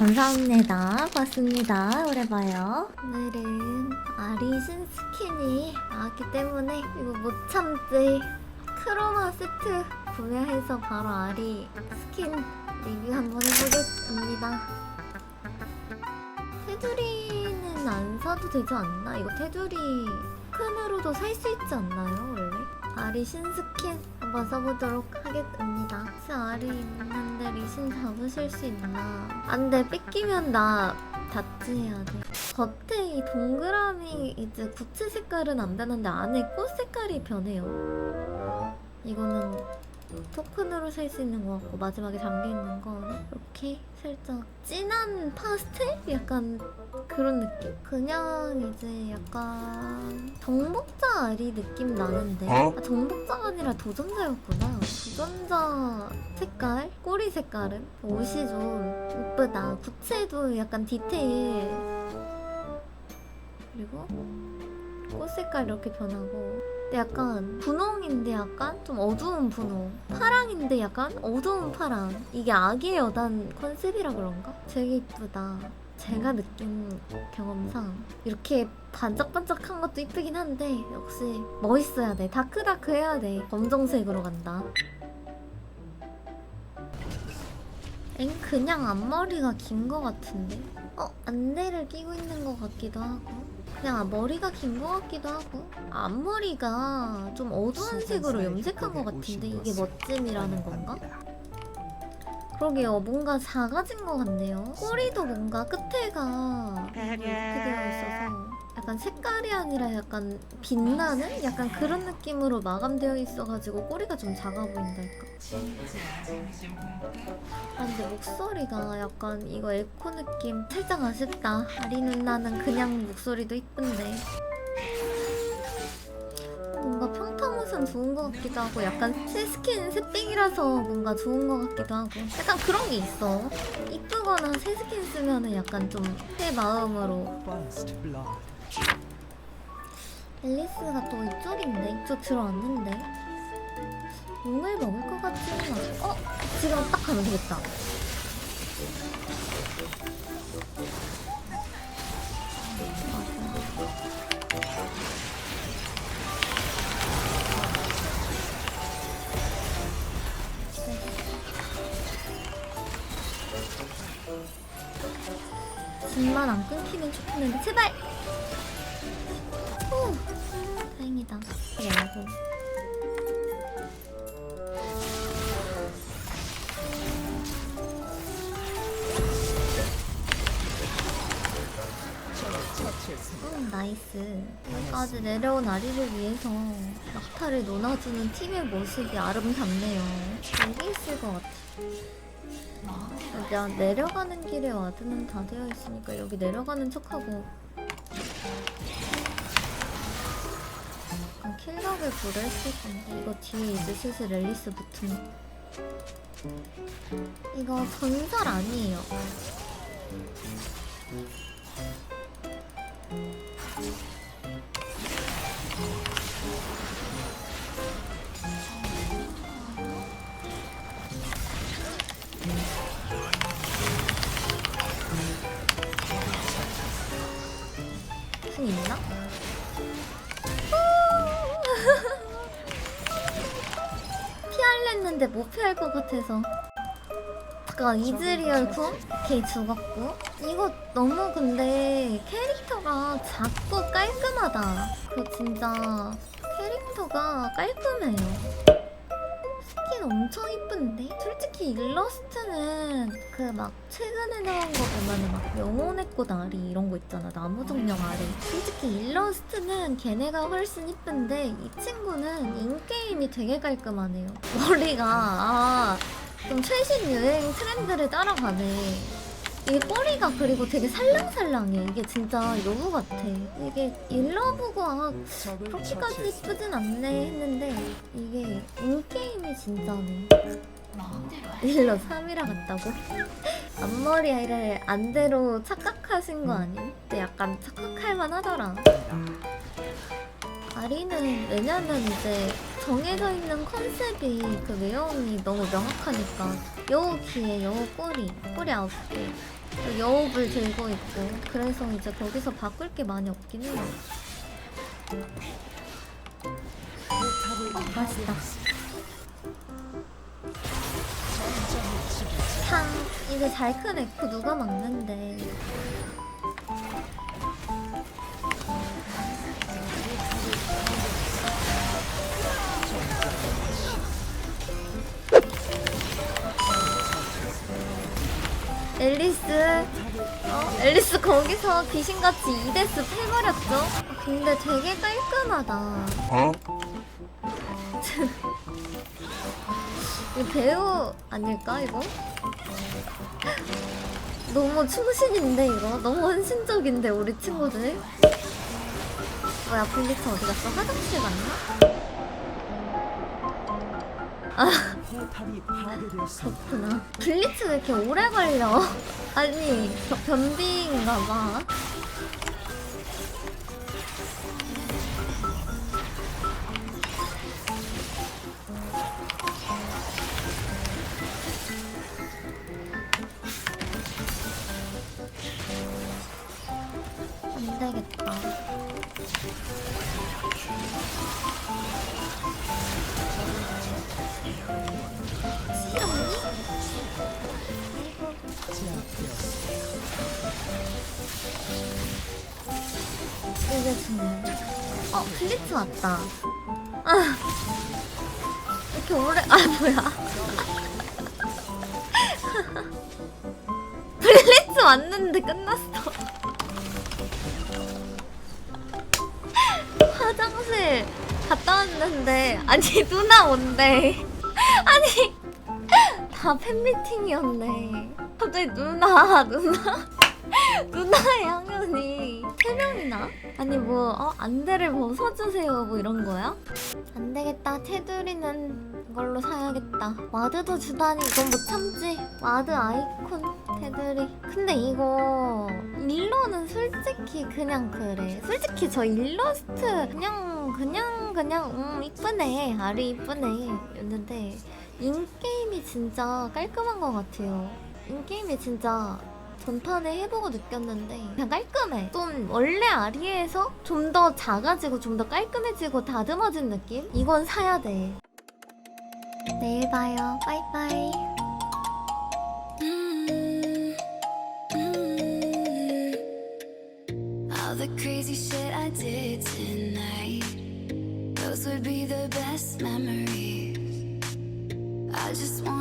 감사합니다. 봤습니다. 오래 봐요. 오늘은 아리 신스킨이 나왔기 때문에 이거 못 참지. 크로마 세트 구매해서 바로 아리 스킨 리뷰 한번 해보겠습니다. 테두리는 안 사도 되지 않나? 이거 테두리 끈으로도 살 수 있지 않나요, 원래? 아리 신스킨 한번 써보도록 하겠습니다. 아리 있는데 리신 잡으실 수 있나? 안 돼, 뺏기면 나 다치해야 돼. 겉에 이 동그라미 이제 구체 색깔은 안 변하는데 안에 꽃 색깔이 변해요. 이거는 토큰으로 살 수 있는 것 같고 마지막에 잠겨 있는 건 이렇게 살짝 진한 파스텔? 약간 그런 느낌? 그냥 이제 약간 정복자 아리 느낌 나는데 어? 아, 정복자가 아니라 도전자였구나 도전자 색깔? 꼬리 색깔은? 옷이 좀 이쁘다 구체도 약간 디테일 그리고 꽃 색깔 이렇게 변하고 약간 분홍인데 약간 좀 어두운 분홍. 파랑인데 약간 어두운 파랑. 이게 아기의 여단 컨셉이라 그런가? 되게 이쁘다. 제가 느낀 경험상 이렇게 반짝반짝한 것도 이쁘긴 한데 역시 멋있어야 돼. 다크다크 해야 돼. 검정색으로 간다. 엥? 그냥 앞머리가 긴거 같은데? 어? 안대를 끼고 있는 것 같기도 하고 그냥 머리가 긴 것 같기도 하고. 앞머리가 좀 어두운 색으로 염색한 것 같은데 이게 멋짐이라는 건가? 그러게요. 뭔가 작아진 것 같네요. 꼬리도 뭔가 끝에가 약간 색깔이 아니라 약간 빛나는? 약간 그런 느낌으로 마감되어 있어가지고 꼬리가 좀 작아 보인달까? 아 근데 목소리가 약간 이거 에코 느낌. 살짝 아쉽다. 아리 누나는 그냥 목소리도 이쁜데. 뭔가 평타모션 좋은 것 같기도 하고 약간 새 스킨 새삥이라서 뭔가 좋은 것 같기도 하고. 약간 그런 게 있어. 이쁘거나 새 스킨 쓰면은 약간 좀 새 마음으로 앨리스가 또 이쪽인데? 이쪽 들어왔는데? 용을 먹을 것 같지는 않아. 어? 지금 딱 하면 되겠다. 집만 안 끊기면 좋겠는데 제발 음, 나이스. 여기까지 내려온 아리를 위해서 낙타를 논아주는 팀의 모습이 아름답네요. 여기 있을 것 같아. 여기 내려가는 길에 와드는 다 되어 있으니까 여기 내려가는 척하고 약간 킬각을 고려했을 건데 이거 뒤에 이제 슬슬 앨리스 붙은 이거 전설 아니에요. 무슨 있나? 피할랬는데 못 피할 것 같아서 잠깐 이즈리얼 쿵? 걔 죽었고. 이거 너무 근데 캐릭터가 작고 깔끔하다. 그 진짜 캐릭터가 깔끔해요. 스킨 엄청 이쁜데? 솔직히 일러스트는 그 막 최근에 나온 거 보면은 막 영혼의 꽃 아리 이런 거 있잖아. 나무 정령 아리. 솔직히 일러스트는 걔네가 훨씬 이쁜데 이 친구는 인게임이 되게 깔끔하네요. 머리가. 아, 좀 최신 유행 트렌드를 따라가네. 이게 꼬리가 그리고 되게 살랑살랑해. 이게 진짜 여우 같아. 이게 아 그렇게까지 이쁘진 않네 했는데 이게 인게임이 진짜네. 일러 3이라 같다고? 앞머리 아이를 안대로 착각하신 거 아님? 근데 약간 착각할 만하더라. 아리는 왜냐면 이제 정해져 있는 컨셉이 그 외형이 너무 명확하니까 여우 귀에 여우 꼬리 꼬리 아홉 개 여업을 들고 있고 그래서 이제 거기서 바꿀 게 많이 없긴 해요. 어, 맛있다. 탕 이제 잘 큰 에코 누가 막는데? 앨리스 어? 앨리스 거기서 귀신같이 2데스 패버렸죠? 아, 근데 되게 깔끔하다 이 배우 아닐까 이거? 너무 충신인데 이거? 너무 헌신적인데 우리 친구들? 뭐야 블리츠 어디 갔어? 화장실 갔나? 그렇구나. 블리츠 왜 이렇게 오래 걸려? 아니, 저 변비인가 봐. 어, 플리츠 왔다. 아, 이렇게 오래, 아, 뭐야. 플리츠 왔는데 끝났어. 화장실 갔다 왔는데, 아니, 누나 온대. 아니, 다 팬미팅이었네. 갑자기 누나, 누나. 누나의 향연이 세 명이나? 아니 뭐 어, 안대를 벗어주세요 뭐 이런 거야? 안 되겠다. 테두리는 이걸로 사야겠다. 와드도 주다니 이건 못 참지. 와드 아이콘 테두리. 근데 이거 일러는 솔직히 그냥 그래. 솔직히 저 일러스트 그냥 그냥 그냥 음 이쁘네. 아리 이쁘네. 였는데 인게임이 진짜 깔끔한 것 같아요. 인게임이 진짜 전판에 해보고 느꼈는데 그냥 깔끔해 좀 원래 아리에서 좀 더 작아지고 좀 더 깔끔해지고 다듬어진 느낌? 이건 사야 돼 내일 봐요 빠이빠이 All the crazy shit I did tonight, those would be the best memories. I just wanna